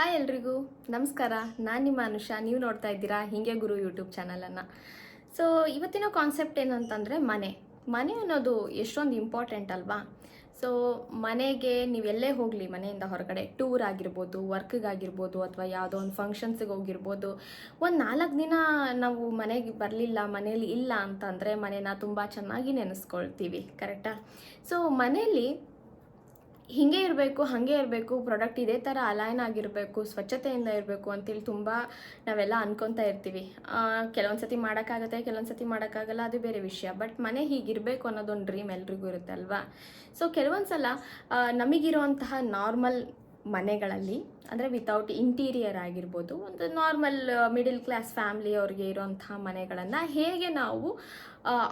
Hi ಎಲ್ರಿಗೂ. ನಮಸ್ಕಾರ. ನಾನು ನಿಮ್ಮ ಅನುಷಾ. ನೀವು ನೋಡ್ತಾ ಇದ್ದೀರಾ? ಹಿಂಗೆ ಗುರು ಯೂಟ್ಯೂಬ್ ಚಾನಲನ್ನು ಸೊ ಇವತ್ತಿನ ಕಾನ್ಸೆಪ್ಟ್ ಏನಂತಂದರೆ ಮನೆ. ಮನೆ ಅನ್ನೋದು ಎಷ್ಟೊಂದು ಇಂಪಾರ್ಟೆಂಟ್ ಅಲ್ವಾ? ಸೊ ಮನೆಗೆ ನೀವೆಲ್ಲೇ ಹೋಗಲಿ, ಮನೆಯಿಂದ ಹೊರಗಡೆ. ಟೂರ್ ಆಗಿರ್ಬೋದು ವರ್ಕ್ಗಾಗಿರ್ಬೋದು ಅಥವಾ ಯಾವುದೋ ಒಂದು ಫಂಕ್ಷನ್ಸಿಗೆ ಹೋಗಿರ್ಬೋದು. ಒಂದು ನಾಲ್ಕು ದಿನ ನಾವು ಮನೆಗೆ ಬರಲಿಲ್ಲ, ಮನೇಲಿ ಇಲ್ಲ ಅಂತಂದರೆ ಮನೇನ ತುಂಬ ಚೆನ್ನಾಗಿ ನೆನೆಸ್ಕೊಳ್ತೀವಿ ಕರೆಕ್ಟಾ ಸೊ ಮನೇಲಿ ಹಿಂಗೆ ಇರಬೇಕು, ಹಾಗೆ ಇರಬೇಕು ಪ್ರಾಡಕ್ಟ್ ಇದೇ ಥರ ಅಲೈನ್ ಆಗಿರಬೇಕು, ಸ್ವಚ್ಛತೆಯಿಂದ ಇರಬೇಕು ಅಂತೇಳಿ ತುಂಬ ನಾವೆಲ್ಲ ಅನ್ಕೊತಾ ಇರ್ತೀವಿ. ಕೆಲವೊಂದು ಸತಿ ಮಾಡೋಕ್ಕಾಗತ್ತೆ ಕೆಲವೊಂದು ಸತಿ ಮಾಡೋಕ್ಕಾಗಲ್ಲ, ಅದು ಬೇರೆ ವಿಷಯ. ಬಟ್ ಮನೆ ಹೀಗಿರಬೇಕು ಅನ್ನೋದೊಂದು ಡ್ರೀಮ್ ಎಲ್ರಿಗೂ ಇರುತ್ತೆ ಅಲ್ವಾ? ಸೊ ಕೆಲವೊಂದು ಸಲ ನಮಗಿರುವಂತಹ ನಾರ್ಮಲ್ ಮನೆಗಳಲ್ಲಿ, ಅಂದರೆ ವಿತೌಟ್ ಇಂಟೀರಿಯರ್ ಆಗಿರ್ಬೋದು, ಒಂದು ನಾರ್ಮಲ್ ಮಿಡಿಲ್ ಕ್ಲಾಸ್ ಫ್ಯಾಮಿಲಿ ಅವ್ರಿಗೆ ಇರೋಂತಹ ಮನೆಗಳನ್ನು ಹೇಗೆ ನಾವು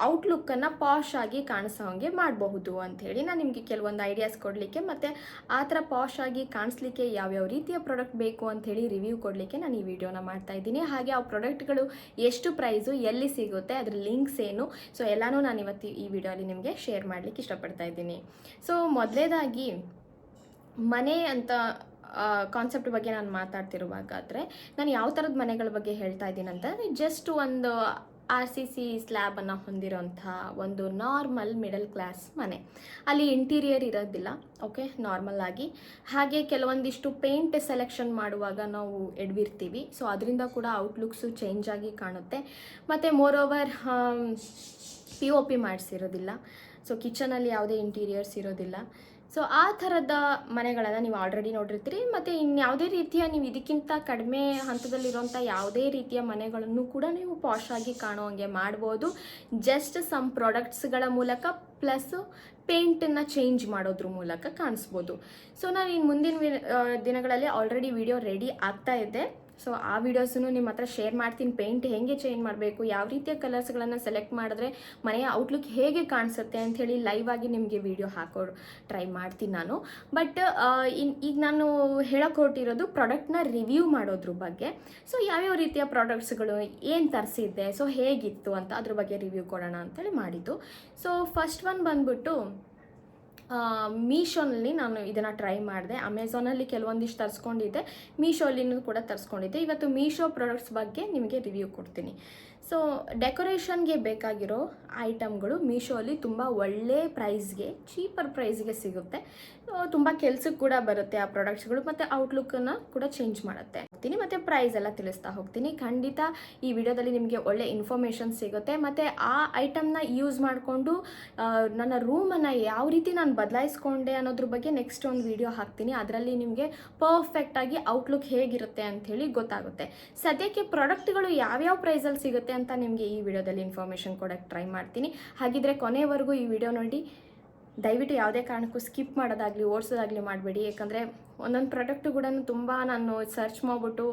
ಔಟ್ಲುಕ್ಕನ್ನು ಪಾಶ್ ಆಗಿ ಕಾಣಿಸೋ ಹಾಗೆ ಮಾಡಬಹುದು ಅಂಥೇಳಿ ನಾನು ನಿಮಗೆ ಕೆಲವೊಂದು ಐಡಿಯಾಸ್ ಕೊಡಲಿಕ್ಕೆ ಮತ್ತು ಆ ಥರ ಪಾಶ್ ಆಗಿ ಕಾಣಿಸ್ಲಿಕ್ಕೆ ಯಾವ್ಯಾವ ರೀತಿಯ ಪ್ರಾಡಕ್ಟ್ ಬೇಕು ಅಂಥೇಳಿ ರಿವ್ಯೂ ಕೊಡಲಿಕ್ಕೆ ನಾನು ಈ ವಿಡಿಯೋನ ಮಾಡ್ತಾ ಇದ್ದೀನಿ. ಹಾಗೆ ಆ ಪ್ರಾಡಕ್ಟ್ಗಳು ಎಷ್ಟು ಪ್ರೈಸು ಎಲ್ಲಿ ಸಿಗುತ್ತೆ, ಅದ್ರ ಲಿಂಕ್ಸ್ ಏನು ಸೊ ಎಲ್ಲನೂ ನಾನು ಇವತ್ತು ಈ ವಿಡಿಯೋಲಿ ನಿಮಗೆ ಶೇರ್ ಮಾಡಲಿಕ್ಕೆ ಇಷ್ಟಪಡ್ತಾ ಇದ್ದೀನಿ. ಸೊ ಮೊದಲೇದಾಗಿ ಮನೆ ಅಂತ ಕಾನ್ಸೆಪ್ಟ್ ಬಗ್ಗೆ ನಾನು ಮಾತಾಡ್ತಿರುವಾಗಾದರೆ, ನಾನು ಯಾವ ಥರದ ಮನೆಗಳ ಬಗ್ಗೆ ಹೇಳ್ತಾ ಇದ್ದೀನಿ ಅಂತಂದರೆ ಜಸ್ಟ್ ಒಂದು ಆರ್ ಸಿ ಸಿ ಸ್ಲ್ಯಾಬನ್ನು ಹೊಂದಿರೋಂಥ ಒಂದು ನಾರ್ಮಲ್ ಮಿಡಲ್ ಕ್ಲಾಸ್ ಮನೆ. ಅಲ್ಲಿ ಇಂಟೀರಿಯರ್ ಇರೋದಿಲ್ಲ ಓಕೆ ನಾರ್ಮಲ್ ಆಗಿ. ಹಾಗೆ ಕೆಲವೊಂದಿಷ್ಟು ಪೇಂಟ್ ಸೆಲೆಕ್ಷನ್ ಮಾಡುವಾಗ ನಾವು ಎಡ್ವಿರ್ತೀವಿ ಸೊ ಅದರಿಂದ ಕೂಡ ಔಟ್ಲುಕ್ಸು ಚೇಂಜ್ ಆಗಿ ಕಾಣುತ್ತೆ. ಮತ್ತು more over P O P ಮಾಡಿಸಿರೋದಿಲ್ಲ. So ಕಿಚನಲ್ಲಿ ಯಾವುದೇ ಇಂಟೀರಿಯರ್ಸ್ ಇರೋದಿಲ್ಲ. ಸೊ ಆ ಥರದ ಮನೆಗಳನ್ನು ನೀವು ಆಲ್ರೆಡಿ ನೋಡಿರ್ತೀರಿ, ಮತ್ತು ಇನ್ಯಾವುದೇ ರೀತಿಯ ನೀವು ಇದಕ್ಕಿಂತ ಕಡಿಮೆ ಹಂತದಲ್ಲಿರುವಂಥ ಯಾವುದೇ ರೀತಿಯ ಮನೆಗಳನ್ನು ಕೂಡ ನೀವು ಪಾಶ್ ಆಗಿ ಹಾಗೆ ಮಾಡ್ಬೋದು. ಜಸ್ಟ್ ಸಮ್ ಪ್ರಾಡಕ್ಟ್ಸ್ಗಳ ಮೂಲಕ ಪ್ಲಸ್ ಪೇಂಟನ್ನು ಚೇಂಜ್ ಮಾಡೋದ್ರ ಮೂಲಕ ಕಾಣಿಸ್ಬೋದು. ಸೊ ನಾನು ಇನ್ನು ಮುಂದಿನ ದಿನಗಳಲ್ಲಿ ಆಲ್ರೆಡಿ ವಿಡಿಯೋ ರೆಡಿ ಆಗ್ತಾ ಇದೆ ಸೊ ಆ ವಿಡಿಯೋಸನ್ನು ನಿಮ್ಮ ಹತ್ರ ಶೇರ್ ಮಾಡ್ತೀನಿ. ಪೇಂಟ್ ಹೇಗೆ ಚೇಂಜ್ ಮಾಡಬೇಕು, ಯಾವ ರೀತಿಯ ಕಲರ್ಸ್ಗಳನ್ನು ಸೆಲೆಕ್ಟ್ ಮಾಡಿದ್ರೆ ಮನೆಯ ಔಟ್ಲುಕ್ ಹೇಗೆ ಕಾಣಿಸುತ್ತೆ ಅಂಥೇಳಿ ಲೈವ್ ಆಗಿ ನಿಮಗೆ ವಿಡಿಯೋ ಹಾಕೋ ಟ್ರೈ ಮಾಡ್ತೀನಿ ನಾನು. ಬಟ್ ಇನ್, ಈಗ ನಾನು ಹೇಳಕ್ಕೆ ಹೊರಟಿರೋದು ಪ್ರಾಡಕ್ಟ್ನ ರಿವ್ಯೂ ಮಾಡೋದ್ರ ಬಗ್ಗೆ. ಸೊ ಯಾವ್ಯಾವ ರೀತಿಯ ಪ್ರಾಡಕ್ಟ್ಸ್ಗಳು ಏನು ತರಿಸಿದ್ದೆ ಸೊ ಹೇಗಿತ್ತು ಅಂತ ಅದ್ರ ಬಗ್ಗೆ ರಿವ್ಯೂ ಕೊಡೋಣ ಅಂತೇಳಿ ಮಾಡಿದ್ದು. ಸೊ ಫಸ್ಟ್ ಒನ್ ಬಂದ್ಬಿಟ್ಟು ಮೀಶೋನಲ್ಲಿ ನಾನು ಇದನ್ನು ಟ್ರೈ ಮಾಡಿದೆ. ಅಮೆಝಾನಲ್ಲಿ ಕೆಲವೊಂದಿಷ್ಟು ತರಿಸ್ಕೊಂಡಿದ್ದೆ. ಮೀಶೋಲಿನೂ ಕೂಡ ತರಿಸ್ಕೊಂಡಿದ್ದೆ. ಇವತ್ತು ಮೀಶೋ ಪ್ರಾಡಕ್ಟ್ಸ್ ಬಗ್ಗೆ ನಿಮಗೆ ರಿವ್ಯೂ ಕೊಡ್ತೀನಿ. ಸೊ ಡೆಕೋರೇಷನ್ಗೆ ಬೇಕಾಗಿರೋ ಐಟಮ್ಗಳು ಮೀಶೋಲಿ ತುಂಬ ಒಳ್ಳೆ ಪ್ರೈಸ್ಗೆ ಚೀಪರ್ ಪ್ರೈಸ್ಗೆ ಸಿಗುತ್ತೆ. ತುಂಬ ಕೆಲಸಕ್ಕೆ ಕೂಡ ಬರುತ್ತೆ ಆ ಪ್ರಾಡಕ್ಟ್ಸ್ಗಳು ಮತ್ತು ಔಟ್ಲುಕ್ಕನ್ನು ಕೂಡ ಚೇಂಜ್ ಮಾಡುತ್ತೆ. ಹೋಗ್ತೀನಿ, ಮತ್ತು ಪ್ರೈಸ್ ಎಲ್ಲ ತಿಳಿಸ್ತಾ ಹೋಗ್ತೀನಿ. ಖಂಡಿತ ಈ ವಿಡಿಯೋದಲ್ಲಿ ನಿಮಗೆ ಒಳ್ಳೆ ಇನ್ಫಾರ್ಮೇಷನ್ ಸಿಗುತ್ತೆ. ಮತ್ತು ಆ ಐಟಮ್ನ ಯೂಸ್ ಮಾಡಿಕೊಂಡು ನನ್ನ ರೂಮನ್ನು ಯಾವ ರೀತಿ ನಾನು ಬದಲಾಯಿಸ್ಕೊಂಡೆ ಅನ್ನೋದ್ರ ಬಗ್ಗೆ ನೆಕ್ಸ್ಟ್ ಒಂದು ವಿಡಿಯೋ ಹಾಕ್ತೀನಿ. ಅದರಲ್ಲಿ ನಿಮಗೆ ಪರ್ಫೆಕ್ಟಾಗಿ ಔಟ್ಲುಕ್ ಹೇಗಿರುತ್ತೆ ಅಂಥೇಳಿ ಗೊತ್ತಾಗುತ್ತೆ. ಸದ್ಯಕ್ಕೆ ಪ್ರಾಡಕ್ಟ್ಗಳು ಯಾವ್ಯಾವ ಪ್ರೈಸಲ್ಲಿ ಸಿಗುತ್ತೆ ಅಂತ ನಿಮಗೆ ಈ ವಿಡಿಯೋದಲ್ಲಿ ಇನ್ಫಾರ್ಮೇಷನ್ ಕೊಡೋಕ್ಕೆ ಟ್ರೈ ಮಾಡ್ತೀನಿ. ಹಾಗಿದ್ರೆ ಕೊನೆವರೆಗೂ ಈ ವಿಡಿಯೋ ನೋಡಿ. ದಯವಿಟ್ಟು ಯಾವುದೇ ಕಾರಣಕ್ಕೂ ಸ್ಕಿಪ್ ಮಾಡೋದಾಗಲಿ, ಓಡಿಸೋದಾಗಲಿ ಮಾಡಬೇಡಿ. ಯಾಕಂದರೆ ಒಂದೊಂದು ಪ್ರಾಡಕ್ಟು ಕೂಡ ತುಂಬ ನಾನು ಸರ್ಚ್ ಮಾಡಿಬಿಟ್ಟು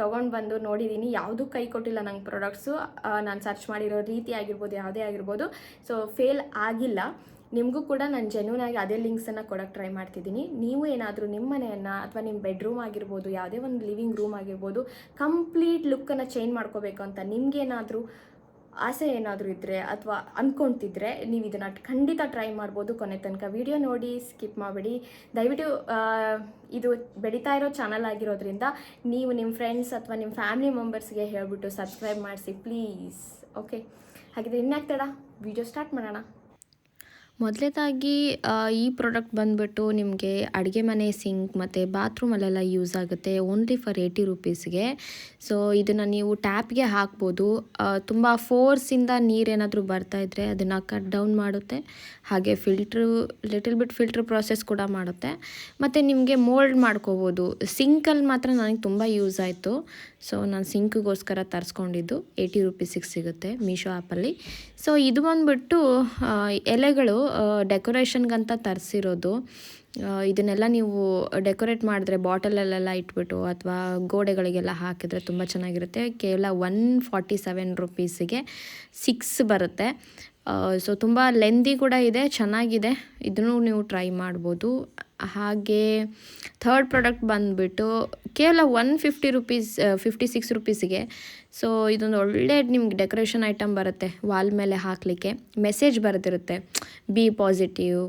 ತೊಗೊಂಡು ಬಂದು ನೋಡಿದ್ದೀನಿ ಯಾವುದೂ ಕೈ ಕೊಟ್ಟಿಲ್ಲ ನಂಗೆ ಪ್ರಾಡಕ್ಟ್ಸು ನಾನು ಸರ್ಚ್ ಮಾಡಿರೋ ರೀತಿ ಆಗಿರ್ಬೋದು, ಯಾವುದೇ ಆಗಿರ್ಬೋದು. ಸೊ ಫೇಲ್ ಆಗಿಲ್ಲ. ನಿಮಗೂ ಕೂಡ ನಾನು ಜೆನ್ಯೂನ್ ಆಗಿ ಅದೇ ಲಿಂಕ್ಸನ್ನು ಕೊಡೋಕ್ಕೆ ಟ್ರೈ ಮಾಡ್ತಿದ್ದೀನಿ. ನೀವು ಏನಾದರೂ ನಿಮ್ಮ ಮನೆಯನ್ನು ಅಥವಾ ನಿಮ್ಮ ಬೆಡ್ರೂಮ್ ಆಗಿರ್ಬೋದು, ಯಾವುದೇ ಒಂದು ಲಿವಿಂಗ್ ರೂಮ್ ಆಗಿರ್ಬೋದು ಕಂಪ್ಲೀಟ್ ಲುಕ್ಕನ್ನು ಚೇಂಜ್ ಮಾಡ್ಕೋಬೇಕು ಅಂತ ನಿಮಗೇನಾದರೂ ಆಸೆ ಏನಾದರೂ ಇದ್ದರೆ ಅಥವಾ ಅಂದ್ಕೊಳ್ತಿದ್ರೆ ನೀವು ಇದನ್ನು ಖಂಡಿತ ಟ್ರೈ ಮಾಡ್ಬೋದು ಕೊನೆ ತನಕ. ವಿಡಿಯೋ ನೋಡಿ ಸ್ಕಿಪ್ ಮಾಡಬೇಡಿ. ದಯವಿಟ್ಟು ಇದು ಬೆಳೀತಾ ಇರೋ ಚಾನಲ್ ಆಗಿರೋದ್ರಿಂದ ನೀವು ನಿಮ್ಮ ಫ್ರೆಂಡ್ಸ್ ಅಥವಾ ನಿಮ್ಮ ಫ್ಯಾಮಿಲಿ ಮೆಂಬರ್ಸ್ಗೆ ಹೇಳ್ಬಿಟ್ಟು ಸಬ್ಸ್ಕ್ರೈಬ್ ಮಾಡಿಸಿ ಪ್ಲೀಸ್ ಓಕೆ ಹಾಗಿದ್ರೆ ಇನ್ಯಾಕ್ತಡ ವಿಡಿಯೋ ಸ್ಟಾರ್ಟ್ ಮಾಡೋಣ. ಮೊದಲೇದಾಗಿ ಈ ಪ್ರಾಡಕ್ಟ್ ಬಂದುಬಿಟ್ಟು ನಿಮಗೆ ಅಡುಗೆ ಮನೆ ಸಿಂಕ್ ಮತ್ತು ಬಾತ್ರೂಮಲ್ಲೆಲ್ಲ ಯೂಸ್ ಆಗುತ್ತೆ ಓನ್ಲಿ ಫಾರ್ ಏಯ್ಟಿ ರುಪೀಸ್ಗೆ. ಸೊ, ಇದನ್ನು ನೀವು ಟ್ಯಾಪ್ಗೆ ಹಾಕ್ಬೋದು. ತುಂಬ ಫೋರ್ಸಿಂದ ನೀರೇನಾದರೂ ಬರ್ತಾ ಇದ್ದರೆ ಅದನ್ನು ಕಟ್ ಡೌನ್ ಮಾಡುತ್ತೆ. ಹಾಗೆ filter, little bit filter process ಕೂಡ ಮಾಡುತ್ತೆ. ಮತ್ತು ನಿಮಗೆ ಮೋಲ್ಡ್ ಮಾಡ್ಕೋಬೋದು. ಸಿಂಕಲ್ಲಿ ಮಾತ್ರ ನನಗೆ ತುಂಬ ಯೂಸ್ ಆಯಿತು. ಸೊ, ನಾನು ಸಿಂಕ್ಗೋಸ್ಕರ ತರಿಸ್ಕೊಂಡಿದ್ದು ಏಯ್ಟಿ ರುಪೀಸಿಗೆ ಸಿಗುತ್ತೆ ಮೀಶೋ ಆ್ಯಪಲ್ಲಿ. ಸೊ, ಇದು ಬಂದುಬಿಟ್ಟು ಎಲೆಗಳು ಡೆಕೋರೇಷನ್ಗಂತ ತರಿಸಿರೋದು. ಇದನ್ನೆಲ್ಲ ನೀವು ಡೆಕೋರೇಟ್ ಮಾಡಿದ್ರೆ ಬಾಟಲಲ್ಲೆಲ್ಲ ಇಟ್ಬಿಟ್ಟು ಅಥವಾ ಗೋಡೆಗಳಿಗೆಲ್ಲ ಹಾಕಿದರೆ ತುಂಬ ಚೆನ್ನಾಗಿರುತ್ತೆ. ಕೇವಲ ಒನ್ ಫಾರ್ಟಿ ಸೆವೆನ್ ರುಪೀಸಿಗೆ ಸಿಕ್ಸ್ ಬರುತ್ತೆ. ಸೊ ತುಂಬ ಲೆಂದಿ ಕೂಡ ಇದೆ, ಚೆನ್ನಾಗಿದೆ. ಇದನ್ನು ನೀವು ಟ್ರೈ ಮಾಡ್ಬೋದು. ಹಾಗೆ ಥರ್ಡ್ ಪ್ರಾಡಕ್ಟ್ ಬಂದುಬಿಟ್ಟು ಕೇವಲ one fifty rupees fifty six ರುಪೀಸಿಗೆ so ಇದೊಂದು ಒಳ್ಳೆ ನಿಮ್ಗೆ ಡೆಕೋರೇಷನ್ ಐಟಮ್ ಬರುತ್ತೆ ವಾಲ್ ಮೇಲೆ ಹಾಕಲಿಕ್ಕೆ. Message ಬರೆದಿರುತ್ತೆ be positive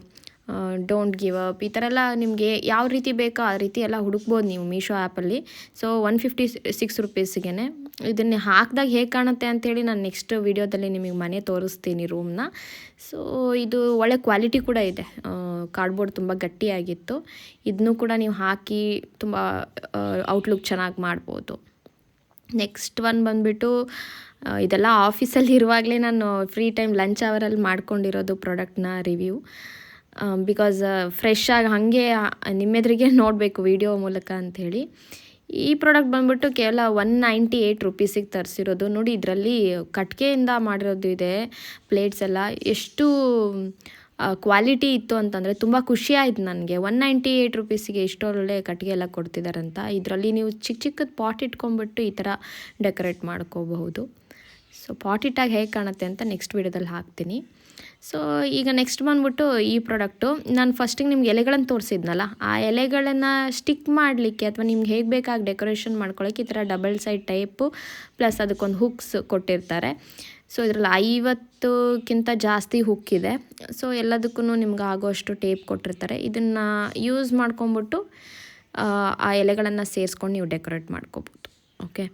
don't give up ಈ ಥರ ಎಲ್ಲ ನಿಮಗೆ ಯಾವ ರೀತಿ ಬೇಕೋ ಆ ರೀತಿ ಎಲ್ಲ ಹುಡುಕ್ಬೋದು ನೀವು ಮೀಶೋ ಆ್ಯಪಲ್ಲಿ ಸೊ ಒನ್ ಫಿಫ್ಟಿ ಸಿಕ್ಸ್ ರುಪೀಸ್ಗೆ ಇದನ್ನು ಹಾಕಿದಾಗ ಹೇಗೆ ಕಾಣುತ್ತೆ ಅಂಥೇಳಿ ನಾನು ನೆಕ್ಸ್ಟ್ ವೀಡಿಯೋದಲ್ಲಿ ನಿಮಗೆ ಮನೆ ತೋರಿಸ್ತೀನಿ ರೂಮ್ನ ಸೊ ಇದು ಒಳ್ಳೆ ಕ್ವಾಲಿಟಿ ಕೂಡ ಇದೆ. ಕಾರ್ಡ್ಬೋರ್ಡ್ ತುಂಬ ಗಟ್ಟಿಯಾಗಿತ್ತು. ಇದನ್ನು ಕೂಡ ನೀವು ಹಾಕಿ ತುಂಬ ಔಟ್ಲುಕ್ ಚೆನ್ನಾಗಿ ಮಾಡ್ಬೋದು. ನೆಕ್ಸ್ಟ್ ಒನ್ ಬಂದುಬಿಟ್ಟು ಇದೆಲ್ಲ ಆಫೀಸಲ್ಲಿ ಇರುವಾಗಲೇ ನಾನು ಫ್ರೀ ಟೈಮ್ ಲಂಚ್ ಅವರಲ್ಲಿ ಮಾಡ್ಕೊಂಡಿರೋದು ಪ್ರಾಡಕ್ಟ್ನ ರಿವ್ಯೂ ಬಿಕಾಸ್ ಫ್ರೆಶ್ ಆಗಿ ಹಾಗೆ ನಿಮ್ಮೆದುರಿಗೆ ನೋಡಬೇಕು ವಿಡಿಯೋ ಮೂಲಕ ಅಂಥೇಳಿ. ಈ ಪ್ರಾಡಕ್ಟ್ ಬಂದ್ಬಿಟ್ಟು ಕೇವಲ ಒನ್ ನೈಂಟಿ ಏಯ್ಟ್ ರುಪೀಸಿಗೆ ತರಿಸಿರೋದು. ನೋಡಿ, ಇದರಲ್ಲಿ ಕಟ್ಗೆಯಿಂದ ಮಾಡಿರೋದು ಇದೆ. ಪ್ಲೇಟ್ಸ್ ಎಲ್ಲ ಎಷ್ಟು ಕ್ವಾಲಿಟಿ ಇತ್ತು ಅಂತಂದರೆ ತುಂಬ ಖುಷಿ ನನಗೆ. ಒನ್ ನೈಂಟಿ ಏಯ್ಟ್ ರುಪೀಸಿಗೆ ಇಷ್ಟೊಳ್ಳೆ ಕಟ್ಟಿಗೆ ಎಲ್ಲ ಕೊಡ್ತಿದ್ದಾರಂತ ಇದರಲ್ಲಿ ನೀವು ಚಿಕ್ಕ ಚಿಕ್ಕದ ಪಾಟ್ ಇಟ್ಕೊಂಡ್ಬಿಟ್ಟು ಈ ಥರ ಡೆಕೋರೇಟ್ ಮಾಡ್ಕೋಬಹುದು. ಸೊ ಪಾಟ್ ಇಟ್ಟಾಗ ಹೇಗೆ ಕಾಣುತ್ತೆ ಅಂತ ನೆಕ್ಸ್ಟ್ ವೀಡಿಯೋದಲ್ಲಿ ಹಾಕ್ತೀನಿ. ಸೊ ಈಗ ನೆಕ್ಸ್ಟ್ ಬಂದ್ಬಿಟ್ಟು ಈ ಪ್ರಾಡಕ್ಟು ನಾನು ಫಸ್ಟಿಗೆ ನಿಮ್ಗೆ ಎಲೆಗಳನ್ನು ತೋರಿಸಿದ್ನಲ್ಲ, ಆ ಎಲೆಗಳನ್ನು ಸ್ಟಿಕ್ ಮಾಡಲಿಕ್ಕೆ ಅಥವಾ ನಿಮ್ಗೆ ಹೇಗೆ ಬೇಕಾಗಿ ಡೆಕೋರೇಷನ್ ಮಾಡ್ಕೊಳ್ಳೋಕೆ ಈ ಥರ ಡಬಲ್ ಸೈಡ್ ಟೈಪು ಪ್ಲಸ್ ಅದಕ್ಕೊಂದು ಹುಕ್ಸ್ ಕೊಟ್ಟಿರ್ತಾರೆ. ಸೊ ಇದರಲ್ಲಿ ಐವತ್ತಕ್ಕಿಂತ ಜಾಸ್ತಿ ಹುಕ್ ಇದೆ. ಸೊ ಎಲ್ಲದಕ್ಕೂ ನಿಮ್ಗೆ ಆಗೋಷ್ಟು ಟೇಪ್ ಕೊಟ್ಟಿರ್ತಾರೆ. ಇದನ್ನು ಯೂಸ್ ಮಾಡ್ಕೊಂಬಿಟ್ಟು ಆ ಎಲೆಗಳನ್ನು ಸೇರಿಸ್ಕೊಂಡು ನೀವು ಡೆಕೋರೇಟ್ ಮಾಡ್ಕೋಬೋದು. ಓಕೆ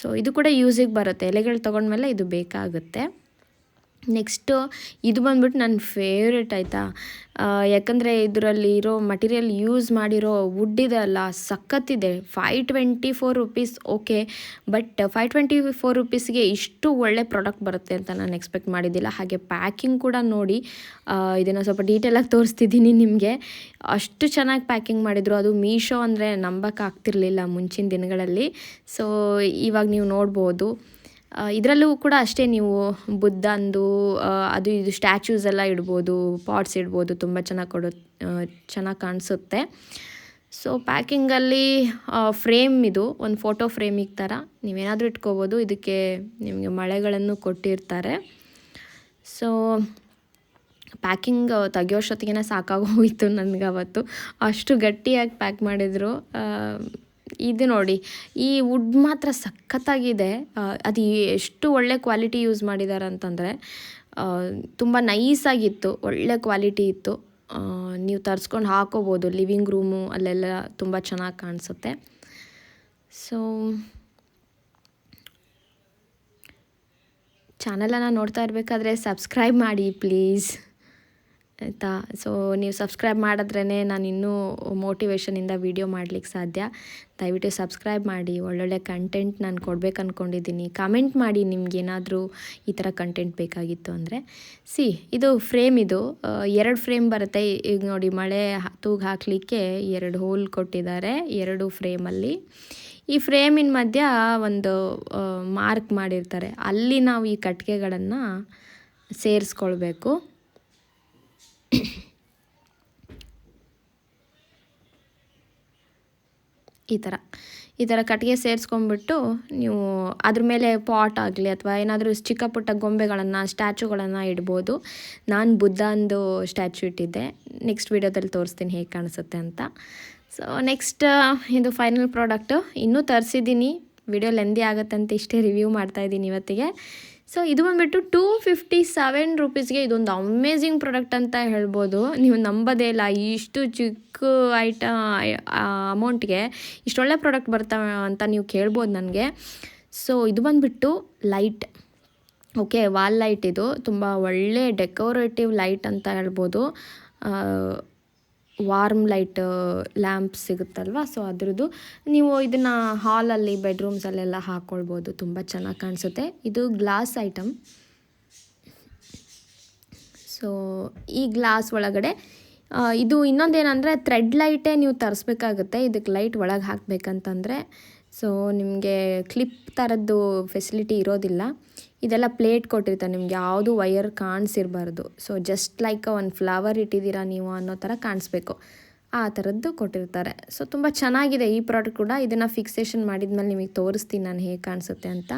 ಸೊ ಇದು ಕೂಡ ಯೂಸಿಗೆ ಬರುತ್ತೆ. ಎಲೆಗಳು ತೊಗೊಂಡ್ಮೇಲೆ ಇದು ಬೇಕಾಗುತ್ತೆ. ನೆಕ್ಸ್ಟು ಇದು ಬಂದ್ಬಿಟ್ಟು ನನ್ನ ಫೇವ್ರೆಟ್ ಆಯಿತಾ. ಯಾಕಂದರೆ ಇದರಲ್ಲಿ ಇರೋ ಮಟೀರಿಯಲ್ ಯೂಸ್ ಮಾಡಿರೋ ವುಡ್ ಇದೆ ಅಲ್ಲ ಸಖತ್ತಿದೆ five twenty four rupees, okay. But five twenty four ರುಪೀಸ್ಗೆ ಇಷ್ಟು ಒಳ್ಳೆ ಪ್ರಾಡಕ್ಟ್ ಬರುತ್ತೆ ಅಂತ ನಾನು ಎಕ್ಸ್ಪೆಕ್ಟ್ ಮಾಡಿದ್ದಿಲ್ಲ. ಹಾಗೆ ಪ್ಯಾಕಿಂಗ್ ಕೂಡ ನೋಡಿ ಇದನ್ನು ಸ್ವಲ್ಪ ಡೀಟೇಲಾಗಿ ತೋರಿಸ್ತಿದ್ದೀನಿ ನಿಮಗೆ. ಅಷ್ಟು ಚೆನ್ನಾಗಿ ಪ್ಯಾಕಿಂಗ್ ಮಾಡಿದರು. ಅದು ಮೀಶೋ ಅಂದರೆ ನಂಬಕ್ಕಾಗ್ತಿರ್ಲಿಲ್ಲ ಮುಂಚಿನ ದಿನಗಳಲ್ಲಿ. ಸೊ, ಇವಾಗ ನೀವು ನೋಡ್ಬೋದು. ಇದರಲ್ಲೂ ಕೂಡ ಅಷ್ಟೇ ನೀವು ಬುದ್ಧಂದು ಅದು ಇದು ಸ್ಟ್ಯಾಚ್ಯೂಸ್ ಎಲ್ಲ ಇಡ್ಬೋದು ಪಾಟ್ಸ್ ಇಡ್ಬೋದು, ತುಂಬ ಚೆನ್ನಾಗಿ ಕೊಡೋ ಚೆನ್ನಾಗಿ ಕಾಣಿಸುತ್ತೆ. ಸೊ ಪ್ಯಾಕಿಂಗಲ್ಲಿ ಫ್ರೇಮ್ ಇದು, ಒಂದು ಫೋಟೋ ಫ್ರೇಮಿಗೆ ಥರ ನೀವೇನಾದರೂ ಇಟ್ಕೋಬೋದು, ಇದಕ್ಕೆ ನಿಮಗೆ ಮಳೆಗಳನ್ನು ಕೊಟ್ಟಿರ್ತಾರೆ. ಸೊ ಪ್ಯಾಕಿಂಗ್ ತೆಗಿಯೋಷ್ಟೊತ್ತಿಗೆ ಸಾಕಾಗೋಯಿತು ನನಗೆ ಅವತ್ತು ಅಷ್ಟು ಗಟ್ಟಿಯಾಗಿ ಪ್ಯಾಕ್ ಮಾಡಿದರು. ಇದು ನೋಡಿ, ಈ ವುಡ್ ಮಾತ್ರ ಸಖತ್ತಾಗಿದೆ. ಅದು ಎಷ್ಟು ಒಳ್ಳೆ ಕ್ವಾಲಿಟಿ ಯೂಸ್ ಮಾಡಿದ್ದಾರೆ ಅಂತಂದರೆ ತುಂಬ ನೈಸಾಗಿತ್ತು ಒಳ್ಳೆ ಕ್ವಾಲಿಟಿ ಇತ್ತು. ನೀವು ತರಿಸ್ಕೊಂಡು ಹಾಕೋಬೋದು ಲಿವಿಂಗ್ ರೂಮು ಅಲ್ಲೆಲ್ಲ ತುಂಬ ಚೆನ್ನಾಗಿ ಕಾಣಿಸುತ್ತೆ. ಸೊ ಚಾನಲನ್ನು ನೋಡ್ತಾ ಇರಬೇಕಾದ್ರೆ ಸಬ್ಸ್ಕ್ರೈಬ್ ಮಾಡಿ ಪ್ಲೀಸ್ ಆಯಿತಾ? ಸೊ ನೀವು ಸಬ್ಸ್ಕ್ರೈಬ್ ಮಾಡಿದ್ರೇ ನಾನು ಇನ್ನೂ ಮೋಟಿವೇಶನಿಂದ ವೀಡಿಯೋ ಮಾಡಲಿಕ್ಕೆ ಸಾಧ್ಯ. ದಯವಿಟ್ಟು ಸಬ್ಸ್ಕ್ರೈಬ್ ಮಾಡಿ. ಒಳ್ಳೊಳ್ಳೆ ಕಂಟೆಂಟ್ ನಾನು ಕೊಡ್ಬೇಕು ಅಂದ್ಕೊಂಡಿದ್ದೀನಿ ಕಮೆಂಟ್ ಮಾಡಿ ನಿಮ್ಗೇನಾದರೂ ಈ ಥರ ಕಂಟೆಂಟ್ ಬೇಕಾಗಿತ್ತು ಅಂದರೆ. ಸಿ ಇದು ಫ್ರೇಮ್ ಇದು. ಎರಡು ಫ್ರೇಮ್ ಬರುತ್ತೆ. ಈಗ ನೋಡಿ, ಮಳೆ ತೂಗು ಹಾಕಲಿಕ್ಕೆ ಎರಡು ಹೋಲ್ ಕೊಟ್ಟಿದ್ದಾರೆ ಎರಡು ಫ್ರೇಮಲ್ಲಿ ಈ ಫ್ರೇಮಿನ ಮಧ್ಯ ಒಂದು ಮಾರ್ಕ್ ಮಾಡಿರ್ತಾರೆ. ಅಲ್ಲಿ ನಾವು ಈ ಕಟ್ಟಿಗೆಗಳನ್ನು ಸೇರಿಸ್ಕೊಳ್ಬೇಕು. ಈ ಥರ. ಈ ಥರ ಕಟ್ಟಿಗೆ ಸೇರಿಸ್ಕೊಂಡ್ಬಿಟ್ಟು ನೀವು ಅದ್ರ ಮೇಲೆ ಪಾಟ್ ಆಗಲಿ ಅಥವಾ ಏನಾದರೂ ಚಿಕ್ಕ ಪುಟ್ಟ ಗೊಂಬೆಗಳನ್ನು, ಸ್ಟ್ಯಾಚುಗಳನ್ನು ಇಡ್ಬೋದು. ನಾನು ಬುದ್ಧಂದು ಸ್ಟ್ಯಾಚು ಇಟ್ಟಿದ್ದೆ. ನೆಕ್ಸ್ಟ್ ವೀಡಿಯೋದಲ್ಲಿ ತೋರಿಸ್ತೀನಿ ಹೇಗೆ ಕಾಣಿಸುತ್ತೆ ಅಂತ. ಸೊ ನೆಕ್ಸ್ಟ್ ಇದು ಫೈನಲ್ ಪ್ರಾಡಕ್ಟು ಇನ್ನೂ ತರಿಸಿದ್ದೀನಿ. ವಿಡಿಯೋ ಲೆಂದಿ ಆಗುತ್ತೆ ಅಂತ ಇಷ್ಟೇ ರಿವ್ಯೂ ಮಾಡ್ತಾಯಿದ್ದೀನಿ ಇವತ್ತಿಗೆ. ಸೊ ಇದು ಬಂದುಬಿಟ್ಟು ಟೂ ಫಿಫ್ಟಿ ಸೆವೆನ್ ರುಪೀಸ್ಗೆ ಇದೊಂದು ಅಮೇಝಿಂಗ್ ಪ್ರಾಡಕ್ಟ್ ಅಂತ ಹೇಳ್ಬೋದು. ನೀವು ನಂಬೋದೇ ಇಲ್ಲ, ಇಷ್ಟು ಚಿಕ್ಕ ಐಟ ಅಮೌಂಟ್ಗೆ ಇಷ್ಟೊಳ್ಳೆ ಪ್ರಾಡಕ್ಟ್ ಬರ್ತಾವೆ ಅಂತ ನೀವು ಕೇಳ್ಬೋದು ನನಗೆ. ಸೊ ಇದು ಬಂದುಬಿಟ್ಟು ಲೈಟ್ ಓಕೆ ವಾಲ್ ಲೈಟ್ ಇದು. ತುಂಬ ಒಳ್ಳೆ ಡೆಕೋರೇಟಿವ್ ಲೈಟ್ ಅಂತ ಹೇಳ್ಬೋದು. ವಾರ್ಮ್ ಲೈಟ್ ಲ್ಯಾಂಪ್ ಸಿಗುತ್ತಲ್ವ? ಸೊ ಅದ್ರದ್ದು ನೀವು ಇದನ್ನು ಹಾಲಲ್ಲಿ, ಬೆಡ್ರೂಮ್ಸಲ್ಲೆಲ್ಲ ಹಾಕ್ಕೊಳ್ಬೋದು ತುಂಬ ಚೆನ್ನಾಗಿ ಕಾಣಿಸುತ್ತೆ. ಇದು ಗ್ಲಾಸ್ ಐಟಮ್. ಸೊ ಈ ಗ್ಲಾಸ್ ಒಳಗಡೆ ಇದು ಇನ್ನೊಂದೇನೆಂದರೆ ಥ್ರೆಡ್ ಲೈಟೇ ನೀವು ತರಿಸ್ಬೇಕಾಗುತ್ತೆ. ಇದಕ್ಕೆ ಲೈಟ್ ಒಳಗೆ ಹಾಕಬೇಕಂತಂದರೆ. ಸೊ ನಿಮಗೆ ಕ್ಲಿಪ್ ಥರದ್ದು ಫೆಸಿಲಿಟಿ ಇರೋದಿಲ್ಲ. ಇದೆಲ್ಲ ಪ್ಲೇಟ್ ಕೊಟ್ಟಿರ್ತಾರೆ, ನಿಮ್ಗೆ ಯಾವುದು ವಯರ್ ಕಾಣಿಸಿರಬಾರ್ದು. ಸೊ ಜಸ್ಟ್ ಲೈಕ್ ಒಂದು ಫ್ಲವರ್ ಇಟ್ಟಿದ್ದೀರಾ ನೀವು ಅನ್ನೋ ಥರ ಕಾಣಿಸ್ಬೇಕು. ಆ ಥರದ್ದು ಕೊಟ್ಟಿರ್ತಾರೆ. ಸೊ ತುಂಬ ಚೆನ್ನಾಗಿದೆ ಈ ಪ್ರಾಡಕ್ಟ್ ಕೂಡ. ಇದನ್ನು ಫಿಕ್ಸೇಷನ್ ಮಾಡಿದ್ಮೇಲೆ ನಿಮಗೆ ತೋರಿಸ್ತೀನಿ ನಾನು ಹೇಗೆ ಕಾಣಿಸುತ್ತೆ ಅಂತ.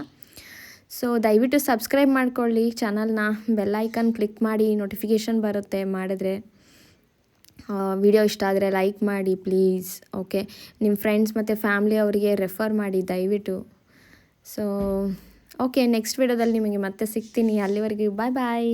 ಸೊ ದಯವಿಟ್ಟು ಸಬ್ಸ್ಕ್ರೈಬ್ ಮಾಡ್ಕೊಳ್ಳಿ ಚಾನಲ್ನ. ಬೆಲ್ಲೈಕನ್ ಕ್ಲಿಕ್ ಮಾಡಿ ನೋಟಿಫಿಕೇಷನ್ ಬರುತ್ತೆ ಮಾಡಿದ್ರೆ. ವಿಡಿಯೋ ಇಷ್ಟ ಆದರೆ ಲೈಕ್ ಮಾಡಿ ಪ್ಲೀಸ್ ಓಕೆ ನಿಮ್ಮ ಫ್ರೆಂಡ್ಸ್ ಮತ್ತು ಫ್ಯಾಮ್ಲಿ ಅವರಿಗೆ ರೆಫರ್ ಮಾಡಿ ದಯವಿಟ್ಟು. ಸೊ ಓಕೆ ನೆಕ್ಸ್ಟ್ ವಿಡಿಯೋದಲ್ಲಿ ನಿಮಗೆ ಮತ್ತೆ ಸಿಗ್ತೀನಿ. ಅಲ್ಲಿವರೆಗೂ ಬಾಯ್ ಬಾಯ್